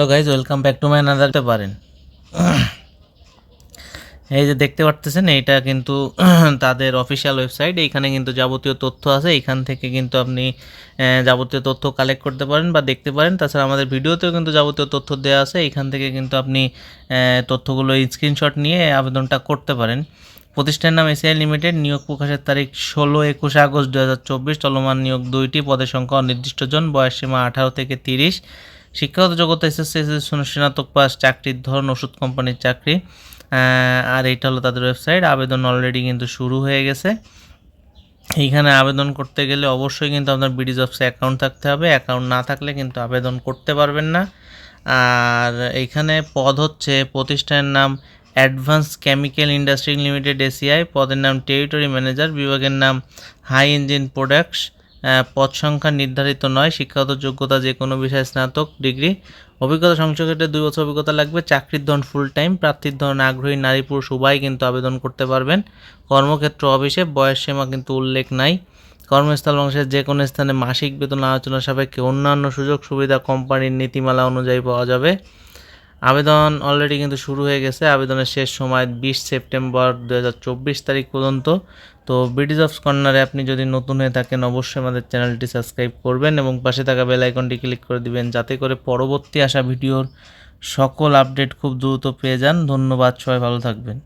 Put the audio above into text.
তো guys welcome back to my নাদারতে পারেন। এই যে দেখতে পারতেছেন, এইটা কিন্তু তাদের অফিসিয়াল ওয়েবসাইট এইখানে কিন্তু যাবতীয় তথ্য আছে, এইখান থেকে কিন্তু আপনি যাবতীয় তথ্য কালেক্ট করতে পারেন বা দেখতে পারেন। তাছাড়া আমাদের ভিডিওতেও কিন্তু যাবতীয় তথ্য দেওয়া আছে, এইখান থেকে কিন্তু আপনি তথ্যগুলো স্ক্রিনশট নিয়ে আবেদনটা করতে পারেন। প্রতিষ্ঠানের নাম এসিআই লিমিটেড, নিয়োগ প্রকাশের তারিখ ষোলো একুশে আগস্ট দু হাজার চব্বিশ, চলমান নিয়োগ দুইটি, পদের সংখ্যা অনির্দিষ্ট জন, বয়স সীমা আঠারো থেকে তিরিশ। শিক্ষাগত যোগ্যতা এসএসসি এসএসসি স্নাতক পাস, চাকরির ধরন, ওষুধ কোম্পানির চাকরি আর এইটা হলো তাদের ওয়েবসাইট। আবেদন অলরেডি কিন্তু শুরু হয়ে গেছে। এইখানে আবেদন করতে গেলে অবশ্যই কিন্তু আপনার বিডি জবসে অ্যাকাউন্ট থাকতে হবে। অ্যাকাউন্ট না থাকলে কিন্তু আবেদন করতে পারবেন না। আর এইখানে পদ হচ্ছে, প্রতিষ্ঠানের নাম advance chemical industry limited ACI পদের নাম টেরিটরি ম্যানেজার বিভাগের নাম হাই ইঞ্জিন প্রোডাক্টস পদ সংখ্যা নির্ধারিত নয়, শিক্ষাগত যোগ্যতা যে কোনো বিষয়ে স্নাতক, ডিগ্রি, অভিজ্ঞতা সংসদের দুই বছর অভিজ্ঞতা লাগবে, চাকরির ধরন ফুল টাইম প্রার্থীর ধরন আগ্রহী, নারী পুরুষ উভয় কিন্তু আবেদন করতে পারবেন। কর্মক্ষেত্র অফিসে বয়স সীমা কিন্তু উল্লেখ নাই। কর্মস্থল অংশের যে কোনো স্থানে মাসিক বেতন আলোচনা সাপেক্ষে অন্যান্য সুযোগ সুবিধা কোম্পানির নীতিমালা অনুযায়ী পাওয়া যাবে। আবেদন অলরেডি কিন্তু শুরু হয়ে গেছে। আবেদনের শেষ সময় বিশ সেপ্টেম্বর দু হাজার চব্বিশ তারিখ পর্যন্ত। তো ব্রিটিশ অফ কর্নারে আপনি যদি নতুন হয়ে থাকেন, অবশ্যই আমাদের চ্যানেলটি সাবস্ক্রাইব করবেন এবং পাশে থাকা বেল আইকনটি ক্লিক করে দিবেন যাতে করে পরবর্তী আসা ভিডিওর সকল আপডেট খুব দ্রুত পেয়ে যান। ধন্যবাদ, সবাই ভালো থাকবেন।